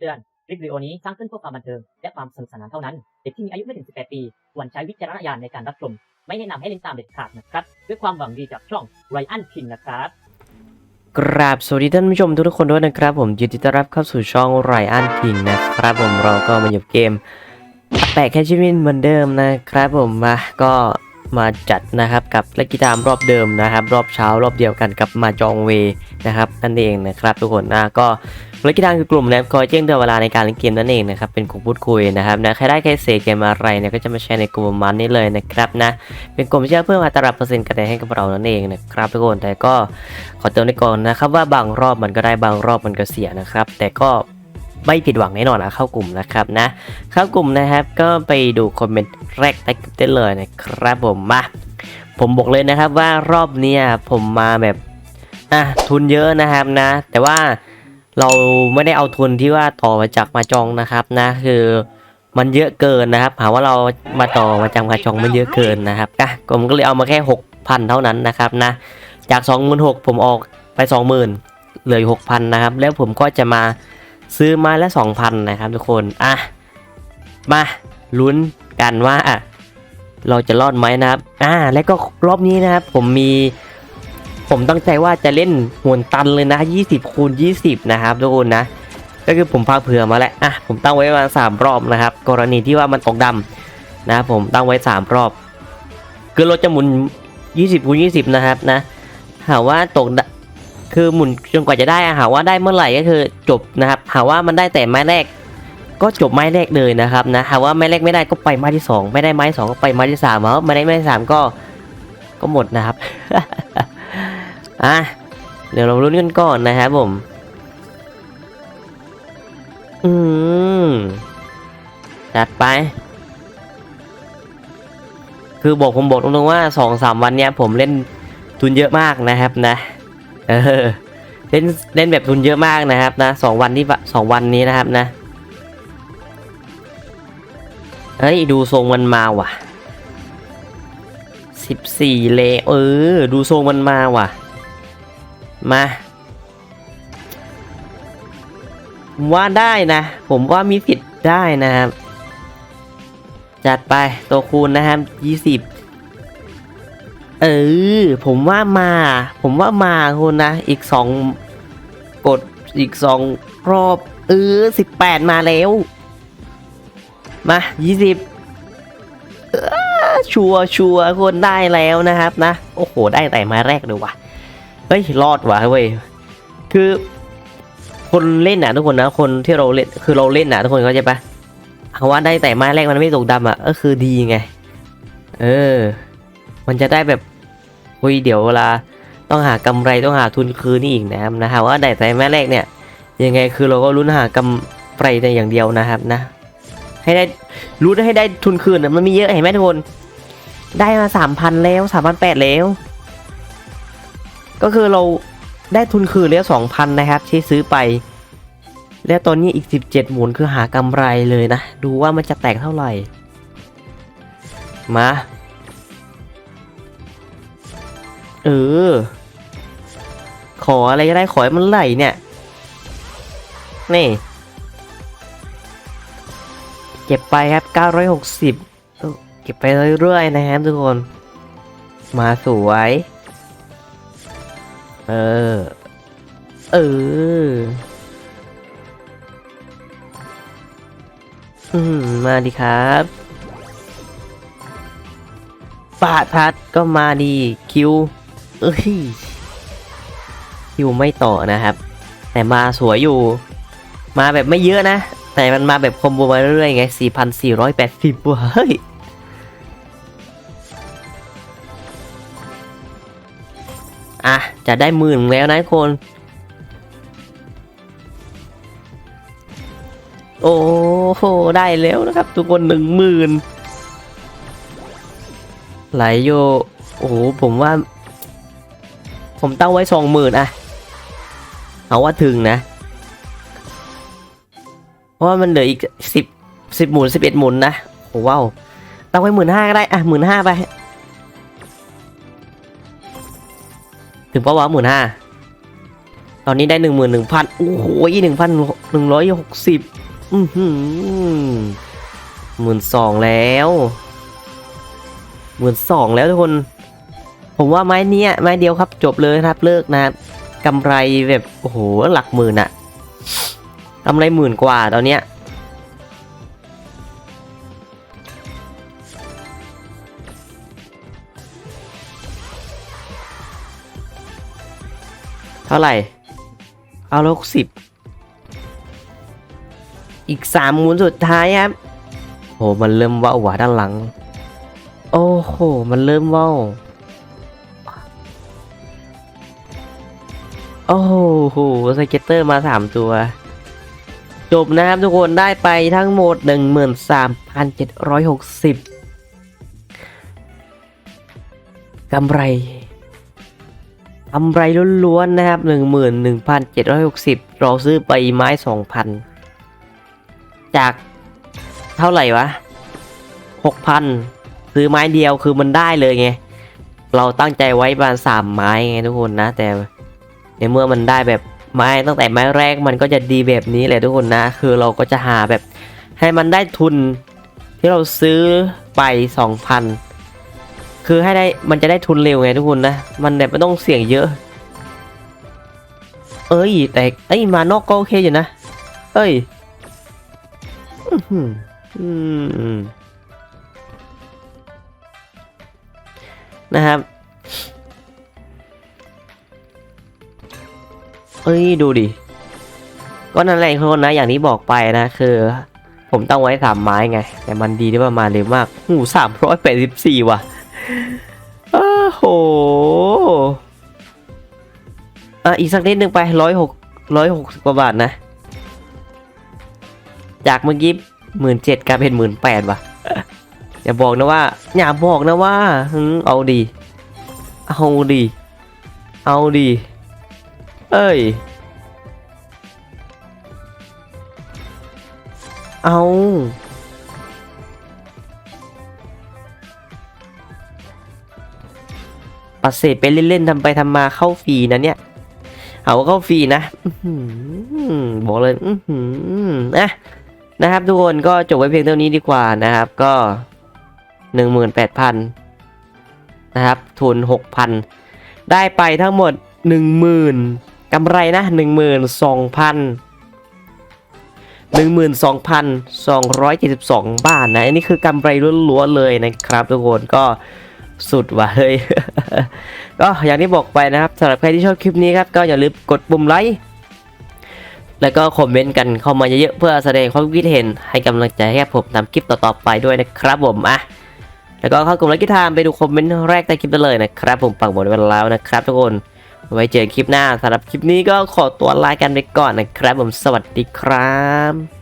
เตือน คลิปวิดีโอนี้สร้างขึ้นเพื่อความบันเทิง และความสนุกสนานเท่านั้น เด็กที่มีอายุไม่ถึง 18 ปีควรใช้วิจารณญาณในการรับชม ไม่แนะนำให้เล่นตามเด็ดขาดนะครับ ด้วยความหวังดีจากช่องไรอันคิงนะครับ กราบสวัสดีท่านผู้ชมทุกคนด้วยนะครับ ผมยินดีต้อนรับเข้าสู่ช่องไรอันคิงนะครับ ผมเราก็มาอยู่เกมแปะแคชชิวินเหมือนเดิมนะครับ ผมมาก็มาจัดนะครับกับเล่นกีตาร์รอบเดิมนะครับ รอบเช้ารอบเดียวกันกับมาจองเว นะครับนั่นเองนะครับทุกคนนะก็เล่นกีตารคือกลุ่มนะครับคอยแจ้งเตือนเวลาในการเล่นเกมนั่นเองนะครับเป็นกลุ่มพูดคุยนะครับนะใครได้ใครเสกเกมอะไรเนี่ยก็จะมาแชร์ในกลุ่มมันนี้เลยนะครับนะเป็นกลุ่มที่จะเพิ่มอัตราเปอร์เซ็นต์คะแนให้กับเรานั่นเองนะครับทุกคนแต่ก็ขอเตือนไว้ก่อนนะครับว่าบางรอบมันก็ได้บางรอบมันก็เสียนะครับ แต่ก็ไม่ผิดหวังแน่นอนนะเข้ากลุ่มนะครับนะเข้ากลุ่มนะครับก็ไปดูคอมเมนต์แรกได้เลยนะครับผมมาผมบอกเลยนะครับว่ารอบนี้ผมมาแบบ อะทุนเยอะนะครับนะ แต่ว่าเราไม่ได้เอาทุนที่ว่าต่อมาจากมาจองนะครับนะ คือมันเยอะเกินนะครับ หาว่าเรามาต่อมาจากมาจองมันเยอะเกินนะครับก็ผมก็เลยเอามาแค่6,000เท่านั้นนะครับนะ จาก26,000ผมออกไป20,000เหลือ6,000นะครับ แล้วผมก็จะมาซื้อมาละ2,000นะครับทุกคนอะมาลุ้นกันว่าเราจะรอดไหมนะครับ อ่า แล้วก็รอบนี้นะครับ ผมมี ผมตั้งใจว่าจะเล่นหวนตันเลยนะ 20คูณ20 นะครับทุกคนนะ ก็คือผมพาเผื่อมาแล้วอะผมตั้งไว้ประมาณสามรอบนะครับ กรณีที่ว่ามันตกดำนะครับผมตั้งไว้สามรอบ คือราจะหมุน 20คูณ20 นะครับนะหาว่าตกคือหมุนจนกว่าจะได้อะหาว่าได้เมื่อไหร่ก็คือจบนะครับ หาว่ามันได้แต่ไม้แรก ก็จบไม้แรกเลยนะครับนะหาว่าไม้แรกไม่ได้ก็ไปไม้ที่สองไม่ได้ไม้สองก็ไปไม้ที่สามแล้วไม่ได้ไม้ที่สามก็ก็หมดนะครับ อะเดี๋ยวเราลุ้นกันก่อนนะครับผม อืมจัดไป คือบอกผมบอกตรงๆว่าสองสามวันเนี้ยผมเล่นทุนเยอะมากนะครับนะ เออ เล่นเล่นแบบทุนเยอะมากนะครับนะสองวันที่สองวันนี้นะครับนะ เฮ้ย ดูทรงมันมาว่ะสิบสี่เลเออ ดูทรงมันมาว่ะ มาผมว่าได้นะ ผมว่ามีผิดได้นะครับ จัดไปตัวคูณนะครับยี่สิบเออ ผมว่ามา ผมว่ามาคุณนะ อีกสองกดอีกสองรอบ เออสิบแปดมาแล้ว มายี่สิบชัวร์ชัวร์คนได้แล้วนะครับนะ โอ้โห ได้แต่ม้แรกเลยว่ะ เฮ้ยรอดว่ะเว้ยคือ คนเล่นนะทุกคนนะ คนที่เราเล่นคือเราเล่นนะทุกคนเข้าใจปะเขาว่าได้แต่ไม้แรกมันไม่ตกดำอะก็คือดีไง เออ มันจะได้แบบเฮ้ยเดี๋ยวเวลาต้องหากำไรต้องหาทุนคืนนี่อีกนะครับนะฮะว่าได้แต่ม้แรกเนี่ย ยังไงคือเราก็ลุ้นหากำไรในอย่างเดียวนะครับนะ ให้ได้รู้ให้ได้ทุนคืนนะมันมีเยอะเห็นไหมทุกคน ได้มาสามพันแล้วสามพันแปดแล้ว ก็คือเราได้ทุนคืนแล้วสองพันนะครับที่ซื้อไป แล้วตอนนี้อีกสิบเจ็ดหมุนคือหากำไรเลยนะ ดูว่ามันจะแตกเท่าไหร่ มาเออ ขออะไรก็ได้ขอให้มันไหลเนี่ย นี่ เก็บไปครับ 960เออเก็บไปเรื่อยๆนะครับทุกคน มาสวย เออ เอออืมมาดีครับปาดพัดก็มาดีคิว เอ้ย คิวไม่ต่อนะครับ แต่มาสวยอยู่ มาแบบไม่เยอะนะ แต่มันมาแบบคอมโบมาเรื่อยๆไง 4,480ว่ะเฮ้ย อะ จะได้หมื่นแล้วนะทุกคน โอ้โห ได้แล้วนะครับ ทุกคนหนึ่งหมื่นไหลโย โอ้โห ผมว่า ผมตั้งไว้สองหมื่นอะเอาว่าถึงนะ เพราะว่ามันเหลืออีกสิบสิบหมุนสิบเอ็ดหมุนนะ โอ้ว้าวตั้งไว้หมื่นห้าก็ได้ อะหมื่นห้าไป ถึงเป้าวะหมื่นห้าตอนนี้ได้หนึ่งหมื่นหนึ่งพันโอ้โหหนึ่งพันหนึ่งร้อยหกสิบอือหือหมื่นสองแล้วหมื่นสองแล้วทุกคน ผมว่าไม้เนี้ยไม้เดียวครับจบเลยครับเลิกนะครับกำไรแบบโอ้โหหลักหมื่นอะกำไรหมื่นกว่าตอนเนี้ย เท่าไหร่ เอาลกสิบอีกสามหมุนสุดท้ายครับโหมันเริ่มเว่าวหวาด้านหลัง โอ้โห มันเริ่มเว่าวโอ้โหสเก็ตเตอร์มาสามตัว จบนะครับทุกคนได้ไปทั้งหมด 13,760กำไร กำไรล้วนๆนะครับ 11,760 เราซื้อไปไม้ 2,000 จากเท่าไหร่วะ 6,000 ซื้อไม้เดียวคือมันได้เลยไง เราตั้งใจไว้ประมาณ3ไม้ไงทุกคนนะ แต่ในเมื่อมันได้แบบไม้ตั้งแต่ไม้แรกมันก็จะดีแบบนี้แหละทุกคนนะ คือเราก็จะหาแบบให้มันได้ทุนที่เราซื้อไป 2,000 คือให้ได้มันจะได้ทุนเร็วไงทุกคนนะ มันแบบไม่ต้องเสี่ยงเยอะ เอ้ย แต่เอ้ยมานอกก็โอเคอยู่นะ เอ้ยนะครับ เอ้ยดูดิ ก็นั่นแหละทุกคนนะอย่างที่บอกไปนะ คือ ผมตั้งไว้สามไม้ไง แต่มันดีได้ประมาณเร็วมากหูสามร้อยแปดสิบสี่ว่ะ โอ้โหอะอีกสักนิดนึงไปร้อยหกร้อยหกสิบกว่าบาทนะ จากเมื่อกี้หมื่นเจ็ดกลายเป็นหมื่นแปดว่ะ อย่าบอกนะว่า อย่าบอกนะว่าเอาดี เอาดี เอาดี เอ้ย เอา ปัดเศษไปเล่นๆทำไปทำมาเข้าฟรีนะเนี่ย เอาเข้าฟรีนะบอกเลยนะนะครับทุกคนก็จบไว้เพียงเท่านี้ดีกว่านะครับ ก็หนึ่งหมื่นแปดพันนะครับ ทุนหกพันได้ไปทั้งหมดหนึ่งหมื่นกำไรนะหนึ่งหมื่นสองพันหนึ่งหมื่นสองพันสองร้อยเจ็ดสิบสองบาทนะ อันนี้คือกำไรล้วนๆเลยนะครับทุกคนก็ สุดว่ะเฮ้ย ก็อย่างที่บอกไปนะครับสำหรับใครที่ชอบคลิปนี้ครับ ก็อย่าลืมกดปุ่มไลค์ แล้วก็คอมเมนต์กันเข้ามาเยอะๆเพื่อแสดงความคิดเห็นให้กำลังใจให้ผมทำคลิปต่อๆไปด้วยนะครับผมอะแล้วก็เข้ากลุ่มไลค์กิทามไปดูคอมเมนต์แรกใต้คลิปได้เลยนะครับ ผมปักหมดไว้แล้วนะครับทุกคนไว้เจอคลิปหน้าสำหรับคลิปนี้ก็ขอตัวลากันไปก่อนนะครับ ผมสวัสดีครับ